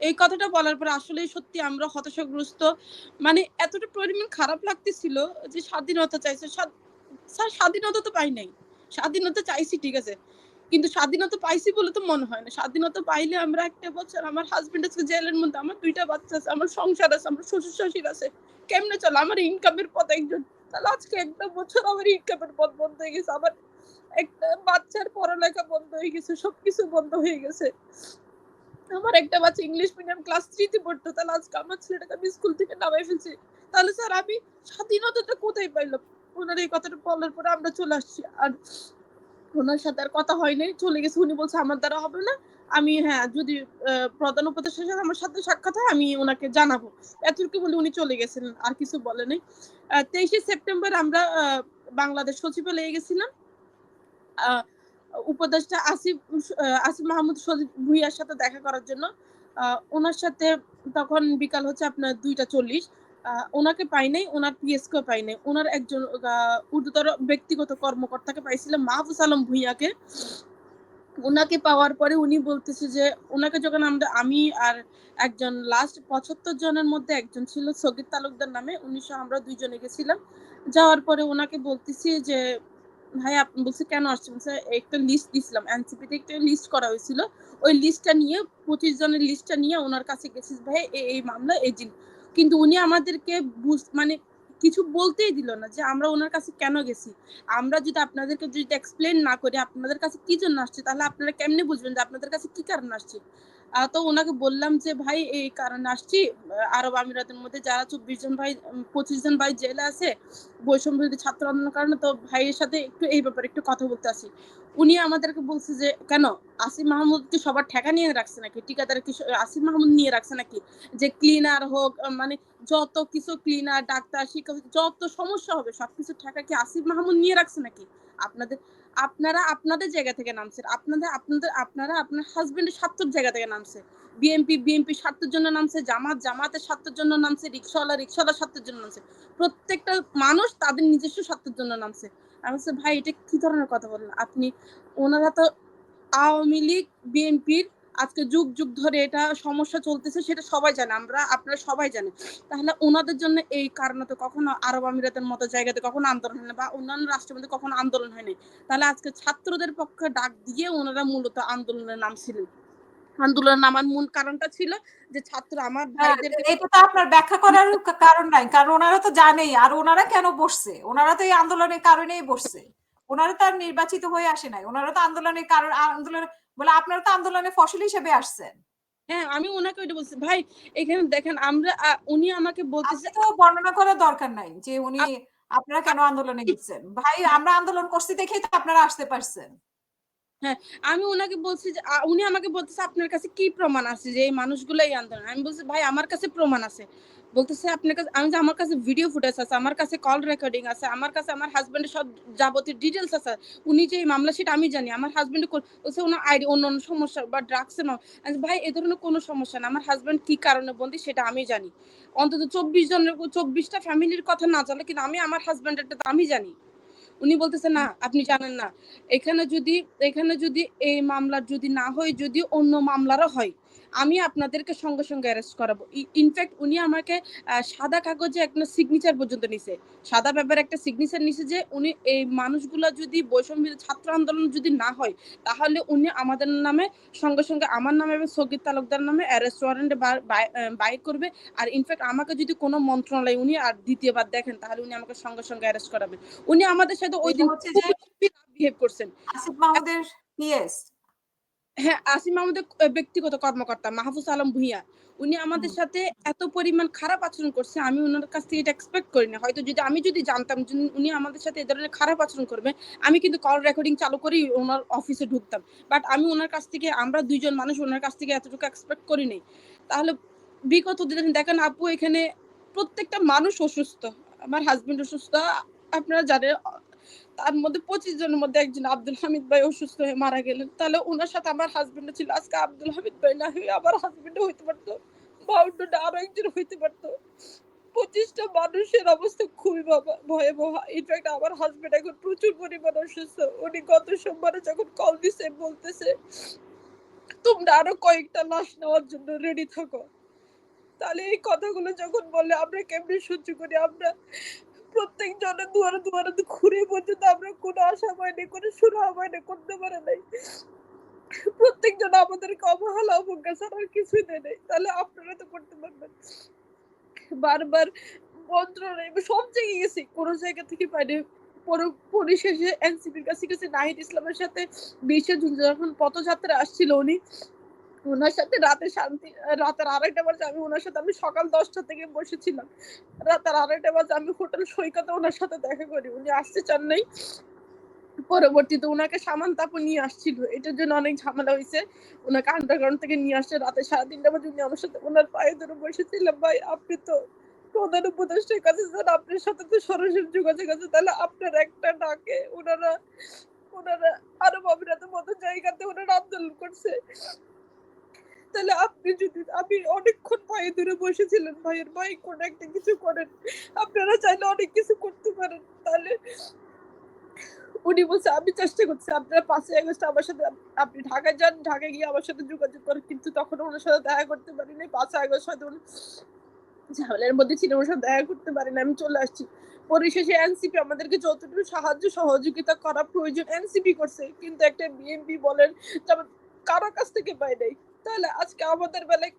এই কথাটা বলার পর আসলে সত্যি আমরা হতাশাগ্রস্ত। মানে এতটা পরিমাণ খারাপ লাগতেছিল যে স্বাধীনতা চাইছে। স্যার, স্বাধীনতা তো পাই নাই। স্বাধীনতা চাইছি, ঠিক আছে। কিন্তু স্বাধীনতা পাইছি বলে তো মনে হয় না। স্বাধীনতা পাইলে আমরা একটা বছর আমার হাজবেন্ড আছে জেলের মধ্যে, আমার দুইটা বাচ্চা আছে, আমার সংসার আছে, আমার শ্বশুর শাশুড়ি আছে। কেমনে চলো? আমার ইনকামের পথ একজন। তাহলে আজকে একটা বছর আমার ইনকামের পথ বন্ধ হয়ে গেছে। আমার একটা বাচ্চার পড়ালেখা বন্ধ হয়ে গেছে, সবকিছু বন্ধ হয়ে গেছে। আমার একটা বাচ্চা ইংলিশ মিডিয়াম ক্লাস থ্রিতে পড়তো, তাহলে আজকে আমার ছেলেটাকে আমি স্কুল থেকে নামাই ফেলছি। তাহলে স্যার আমি স্বাধীনতাটা কোথায় পাইলাম? ওনার এই কথাটা বলার পরে আমরা চলে আসছি। আর ওনার সাথে আর কথা হয়নি চলে গেছে। উনি বলছে, আমার দ্বারা হবে না। আমি হ্যাঁ যদি প্রধান উপদেষ্টার সাথে আমার সাথে সাক্ষাৎ হয়, আমি ওনাকে জানাব। এতটুকু বলে উনি চলে গেছেন, আর কিছু বলেনি তেইশে সেপ্টেম্বর আমরা বাংলাদেশ সচিবালয়ে গেছিলাম। উপদেষ্টা আসিফ আসিফ মাহমুদ ভুইয়ার সাথে দেখা করার জন্য ওনার সাথে তখন বিকাল হচ্ছে আপনার দুইটা চল্লিশ ওনাকে পাই নাই, ওনার পিএসকে পাই নাই। ওনার একজন উর্দুতর ব্যক্তিগত কর্মকর্তাকে পাইছিলাম মাহফুজ আলম ভুইয়াকে। ওনাকে পাওয়ার পরে উনি বলতেছে যে, ওনাকে যখন আমরা, আমি আর একজন লাস্ট পঁচাত্তর জনের মধ্যে একজন ছিল সগির তালুকদার নামে উনিশশো আমরা দুইজনে গেছিলাম। যাওয়ার পরে ওনাকে বলতেছি যে ভাই আপনি বলছে কেন আসছে? বলছে, একটা লিস্ট দিছিলাম এনসিপিতে একটা লিস্ট করা হয়েছিল। ওই লিস্টটা নিয়ে পঁচিশ জনের লিস্টটা নিয়ে ওনার কাছে গেছিস ভাই এই মামলা, এই জিনিস কিন্তু উনি আমাদেরকে বুঝ মানে কিছু বলতেই দিল না যে, আমরা ওনার কাছে কেন গেছি? আমরা যদি আপনাদেরকে যদি এক্সপ্লেন না করি, আপনাদের কাছে কি জন্য আসছে? তাহলে আপনারা কেমনে বুঝবেন যে, আপনাদের কাছে কি কারণ আসছি? তো ওনাকে বললাম যে, ভাই, এই কারণে আসছি। আরব আমিরাতের মধ্যে যারা চব্বিশ জন ভাই পঁচিশ জন ভাই জেলে আছে, বৈষম্য ছাত্র আন্দোলনের কারণে তো ভাইয়ের সাথে একটু এই ব্যাপারে একটু কথা বলতে আসি। উনি আমাদেরকে বলছে যে, কেন? আসিফ মাহমুদ কি সবার ঠেকা নিয়ে রাখছে নাকি? ঠিকাদার কি আসিফ মাহমুদ নিয়ে রাখছে নাকি? যে ক্লিনার হোক মানে যত কিছু ক্লিনার ডাক্তার, শিক্ষক, যত সমস্যা হবে, সবকিছু ঠেকা কি আসিফ মাহমুদ নিয়ে রাখছে নাকি? আপনাদের আপনারা আপনাদের জায়গা থেকে নামছেন। আপনাদের আপনাদের, আপনারা আপনার হাজবেন্ডের স্বার্থের জায়গা থেকে নামছে বিএনপি বিএনপি স্বার্থের জন্য নামছে, জামাত, জামাতের স্বার্থের জন্য নামছে, রিক্সাওয়ালা রিক্সাওয়ালা স্বার্থের জন্য নামছে। প্রত্যেকটা মানুষ তাদের নিজস্ব স্বার্থের জন্য নামছে। আমি ভাই, এটা কি ধরনের কথা বলেন আপনি, ওনারা তো আওয়ামী লীগ বিএনপির আজকে যুগ যুগ ধরে এটা সমস্যা চলতেছে সেটা সবাই জানে আমরা আপনারা সবাই জানে তাহলে ওনাদের জন্য এই কারণে তো কখনো আরব আমিরাতের মতো জায়গাতে কখনো আন্দোলন হয়নি বা অন্যান্য রাষ্ট্রের মধ্যে কখনো আন্দোলন হয়নি তাহলে আজকে ছাত্রদের পক্ষে ডাক দিয়ে ওনারা মূলত আন্দোলনের নাম ছিলেন আন্দোলন নামার মূল কারণটা ছিল যে ছাত্র আমার হ্যাঁ, ভাইদের এটা তো আপনার ব্যাখ্যা করার কারণ নাই কারণ ওনারা তো জানেই আর ওনারা কেন বসছে? ওনারা তো এই আন্দোলনের কারণেই বসছে। ওনারা তো আর নির্বাচিত হয়ে আসে নাই। ওনারা তো আন্দোলনের কারণ আন্দোলন বলে আপনারা তো আন্দোলনে ফসল হিসেবে আসছেন। হ্যাঁ আমি ওনাকে ওইটা বলছি ভাই এখানে দেখেন আমরা উনি আমাকে বলতেছে তো বর্ণনা করার দরকার নাই যে উনি আপনারা কেন আন্দোলনে গেছেন। ভাই আমরা আন্দোলন করছি দেখেই তো আপনারা আসতে পারছেন। হ্যাঁ আমি ওনাকে বলছি যে উনি আমাকে বলতেছে, আপনার কাছে কি প্রমাণ আছে যে এই মানুষগুলো এই আন্দোলন? আমি বলছি, ভাই, আমার কাছে প্রমাণ আছে। বলতেছে, আপনার কাছে আমি যে, আমার কাছে ভিডিও ফুটেজ আছে, আমার কাছে কল রেকর্ডিং আছে, আমার কাছে আমার হাজবেন্ডের সব যাবতীয় ডিটেলস আছে। উনি যে মামলা, সেটা আমি জানি, আমার হাজবেন্ড বলছে, ওনার আইডি অন্য অন্য সমস্যা বা ড্রাগসের ভাই, এ ধরনের কোনো সমস্যা না। আমার হাজবেন্ড কি কারণে বন্দি, সেটা আমি জানি। অন্তত চব্বিশ জনের, চব্বিশটা ফ্যামিলির কথা না জানলে কিন্তু আমি আমার হাজবেন্ডেরটা আমি জানি। উনি বলতেছে, না, আপনি জানেন না। এখানে যদি এখানে যদি এই মামলার যদি না হয়, যদি অন্য মামলারও হয় আমি আপনাদেরকে সঙ্গে সঙ্গে অ্যারেস্ট করাবো। ইনফ্যাক্ট উনি আমাকে সাদা কাগজে একটা সিগনেচার পর্যন্ত নিছে। সাদা পেপারে একটা সিগনেচার নিছে যে উনি এই মানুষগুলা যদি বৈষম্য ছাত্র আন্দোলন যদি না হয় তাহলে উনি আমাদের নামে সঙ্গে সঙ্গে আমার নামে এবং সগিত তালুকদার নামে অ্যারেস্ট ওয়ারেন্টে বাই করবে। আর ইনফ্যাক্ট আমাকে যদি কোনো মন্ত্রণালয় উনি আর দ্বিতীয়বার দেখেন তাহলে উনি আমাকে সঙ্গে সঙ্গে অ্যারেস্ট করাবেন। উনি আমাদের সাথে ওই দিন হচ্ছে যে বিহেভ করছেন। আসিফ মাহমুদের পিএস হ্যাঁ আসিম আমাদের ব্যক্তিগত কর্মকর্তা মাহফুজ আলম ভুইয়া। উনি আমাদের সাথে এত পরিমাণ খারাপ আচরণ করছে আমি ওনার কাছ থেকে এটা এক্সপেক্ট করি না হয়তো যদি আমি যদি জানতাম উনি আমাদের সাথে এ ধরনের খারাপ আচরণ করবে আমি কিন্তু কল রেকর্ডিং চালু করেই ওনার অফিসে ঢুকতাম। বাট আমি ওনার কাছ থেকে আমরা দুইজন মানুষ ওনার কাছ থেকে এতটুকু এক্সপেক্ট করি নাই। তাহলে বিগত দিন দেখেন আপু এখানে প্রত্যেকটা মানুষ অসুস্থ আমার হাজবেন্ড অসুস্থ আপনারা জানেন তার মধ্যে পঁচিশ জনের মধ্যে একজন আব্দুল হামিদ ভাই অসুস্থ হয়ে মারা গেলেন। তাহলে ওনার সাথে আমার হাজবেন্ড ছিল। আজকে আব্দুল হামিদ ভাই না হয়ে আমার হাজবেন্ড হইতে পারতো। বাউন্ডটা আরও একজন হইতে পারতো। পঁচিশটা মানুষের অবস্থা খুবই ভয়াবহ। ইনফ্যাক্ট আমার হাজবেন্ড এখন প্রচুর পরিমাণ অসুস্থ। উনি গত সোমবারে যখন কল দিছে, বলতেছে, তোমরা আরও কয়েকটা লাশ নেওয়ার জন্য রেডি থাকো। তাহলে এই কথাগুলো যখন বলে, আমরা কেমনি সহ্য করি? আমরা প্রত্যেক জনের দুয়ারে দুয়ারে ঘুরে পর্যন্ত আমরা কোনো আশা পাইনি, কোনো সুরা পাইনি, করতে পারে নাই। প্রত্যেকজন আমাদেরকে অবহেলা, অবজ্ঞা ছাড়া আর কিছুই দেয় নাই। তাহলে আপনারা তো করতে পারবেন। বারবার মন্ত্রণালয় সব জায়গায় গেছি। কোনো জায়গা থেকে পাইনি। পর- পরিশেষে এনসিপির কাছে গেছে, নাহিদ ইসলামের সাথে বিশে জুন যখন পথযাত্রা আসছিল উনি ওনার সাথে রাতে শান্তি, রাতের আড়াইটা বাজে আমি ওনার সাথে, আমি সকাল দশটা থেকে বসেছিলাম। রাতের আড়াইটা বাজে আমি হোটেল সৈকতে ওনার সাথে দেখা করি। উনি আসতে চান নাই পরবর্তীতে ওনাকে সামান তাপু নিয়ে আসছিল। এটার জন্য অনেক ঝামেলা হয়েছে। ওনাকে আন্ডারগ্রাউন্ড থেকে নিয়ে আসছে। রাতে সাড়ে তিনটা বাজে উনি আমার সাথে ওনার পায়ে ধরে বসেছিলাম ভাই, আপনি তো প্রধান উপদেষ্টার কাছে যান। আপনার সাথে তো সরাসরি যোগাযোগ আছে। তাহলে আপনার একটা ডাকে। ওনারা ওনারা আরব আমিরাতের মতো জায়গাতে ওনারা আন্দোলন করছে। তাহলে আপনি যদি, আমি অনেকক্ষণ পায়ে ধরে বসেছিলেন ভাইয়ের ভাই কোন একটা কিছু করেন। আপনারা চাইলে অনেক কিছু করতে পারেন। তাহলে উনি বলছে, আমি চেষ্টা করছি, আপনারা পাঁচই আগস্ট আমার সাথে আপ- আপনি যান গিয়ে আমার সাথে যোগাযোগ করেন। কিন্তু তখন ওনার সাথে দেখা করতে পারিনি। পাঁচই আগস্ট হয়তো ঝামেলার মধ্যে ছিল সাথে দেখা করতে পারিনি। আমি চলে আসছি। পরিশেষে এনসিপি আমাদেরকে যতটুকু সাহায্য, সহযোগিতা করা প্রয়োজন, এনসিপি করছে। কিন্তু একটা বিএনপি বলেন যেমন কারও কাছ থেকে পাই নাই। তাহলে আজকে আমাদের বেলায়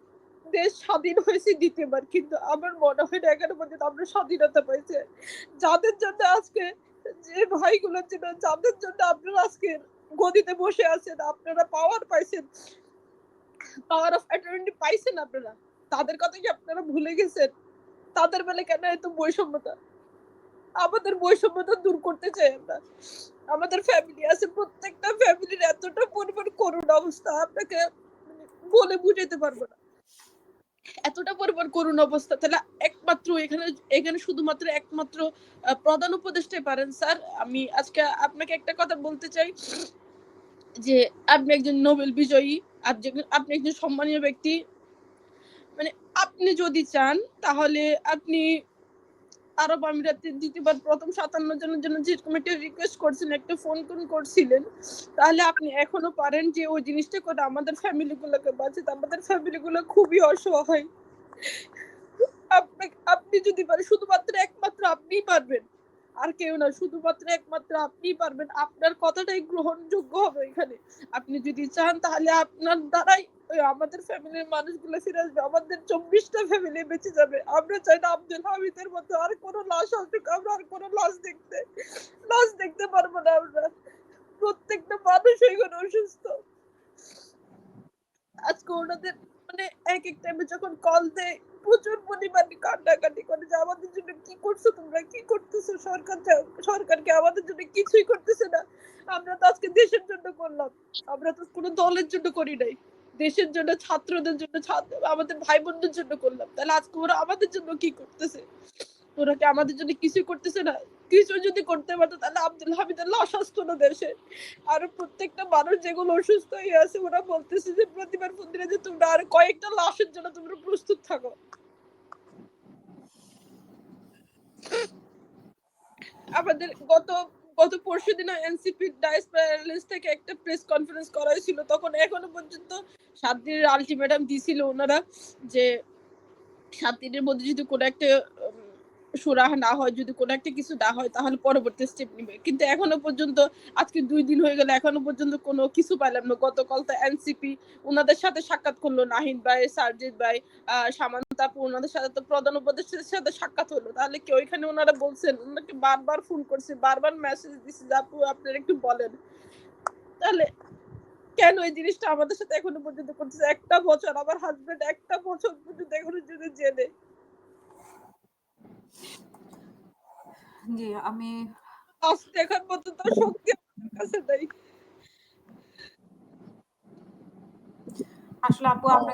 দেশ স্বাধীন হয়েছে দ্বিতীয়বার, কিন্তু আমার মনে হয় না এখানে পর্যন্ত আমরা স্বাধীনতা পাইছে। যাদের জন্য আজকে যে ভাইগুলো ছিল যাদের জন্য আপনারা আজকে গদিতে বসে আছেন, আপনারা পাওয়ার পাইছেন পাওয়ার অফ অ্যাটর্নি পাইছেন আপনারা, তাদের কথা কি আপনারা ভুলে গেছেন? তাদের বেলা কেন এত বৈষম্যতা? আমাদের বৈষম্যতা দূর করতে চাই আমরা। আমাদের ফ্যামিলি আছে, প্রত্যেকটা ফ্যামিলির এতটা পরিমাণ করুণ অবস্থা। আপনাকে বলে বুঝাইতে পারব না। এতটা পরিমাণ করুণ অবস্থা। তাহলে একমাত্র এখানে এখানে শুধুমাত্র একমাত্র প্রধান উপদেষ্টাই পারেন, স্যার। আমি আজকে আপনাকে একটা কথা বলতে চাই, যে আপনি একজন নোবেল বিজয়ী আপনি একজন সম্মানীয় ব্যক্তি। মানে আপনি যদি চান, তাহলে আপনি আরব আমিরাতে দ্বিতীয়বার প্রথম সাতান্ন জনের জন্য যেরকম একটা রিকোয়েস্ট করছেন, একটা ফোন কোন করছিলেন, তাহলে আপনি এখনও পারেন যে ওই জিনিসটা করে আমাদের ফ্যামিলি গুলোকে বাঁচাতে। আমাদের ফ্যামিলি গুলো খুবই অসহায়। আপনাকে আপনি যদি পারেন, শুধুমাত্র একমাত্র আপনিই পারবেন। আর কেউ না, শুধুমাত্র একমাত্র আপনিই পারবেন। আপনার কথাটাই গ্রহণযোগ্য হবে এখানে। আপনি যদি চান, তাহলে আপনার দ্বারাই ওই আমাদের ফ্যামিলির মানুষগুলো ফিরে আসবে, আমাদের চব্বিশটা ফ্যামিলি বেঁচে যাবে। আমরা চাই না আব্দুল হামিদের মতো আর লাশ আসুক, আমরা আর লাশ দেখতে লাশ দেখতে পারব না আমরা। প্রত্যেকটা মানুষ এখানে অসুস্থ। আজকে ওনাদের মানে এক এক টাইমে যখন কল দেয়, প্রচুর পরিমাণে কান্নাকাটি করে যে, আমাদের জন্য কি করছ তোমরা? কি করতেছো? সরকার সরকারকে আমাদের জন্য কিছুই করতেছে না। আমরা তো আজকে দেশের জন্য করলাম। আমরা তো কোনো দলের জন্য করি নাই। দেশের জন্য, ছাত্রদের জন্য আমাদের ভাই বোনদের জন্য করলাম। তাহলে আজকে ওরা আমাদের জন্য কি করতেছে? ওরা কি আমাদের জন্য কিছু করতেছে না? কিছু যদি করতে পারতো, তাহলে আব্দুল হামিদের লাশ আসতো না দেশে? আর প্রত্যেকটা মানুষ যেগুলো অসুস্থ হয়ে আছে, ওরা বলতেছে যে, প্রতিবার মন্দিরে যে তোমরা আর কয়েকটা লাশের জন্য তোমরা প্রস্তুত থাকো। আমাদের গত গত পরশু দিন এনসিপি ডায়াসপ্যারালিস থেকে একটা প্রেস কনফারেন্স করা হয়েছিল তখন এখনও পর্যন্ত সাত দিনের আলটিমেটাম দিছিল ওনারা যে সাত দিনের মধ্যে যদি কোনো একটা সুরাহা না হয়, যদি কোনো একটা কিছু না হয়, তাহলে পরবর্তী স্টেপ নিবে। কিন্তু এখনও পর্যন্ত, আজকে দুই দিন হয়ে গেল, এখনও পর্যন্ত কোনো কিছু পাইলাম না। গতকাল তো এনসিপি ওনাদের সাথে সাক্ষাৎ করল, নাহিদ ভাই, সার্জিৎ ভাই, আহ ওনাদের সাথে তো প্রধান উপদেষ্টার সাথে সাক্ষাৎ হলো। তাহলে কি ওইখানে ওনারা বলছেন? ওনাকে বারবার ফোন করছে, বারবার মেসেজ দিচ্ছে আপু, আপনারা একটু বলেন। তাহলে কেন এই জিনিসটা আমাদের সাথে এখনও পর্যন্ত করতেছে? একটা বছর আমার হাজবেন্ড একটা বছর পর্যন্ত এখনও যদি জেনে। জি আমি আজ দেখার মতো তো শক্তি আমার কাছে নাই। আসলে আপু আপনাকে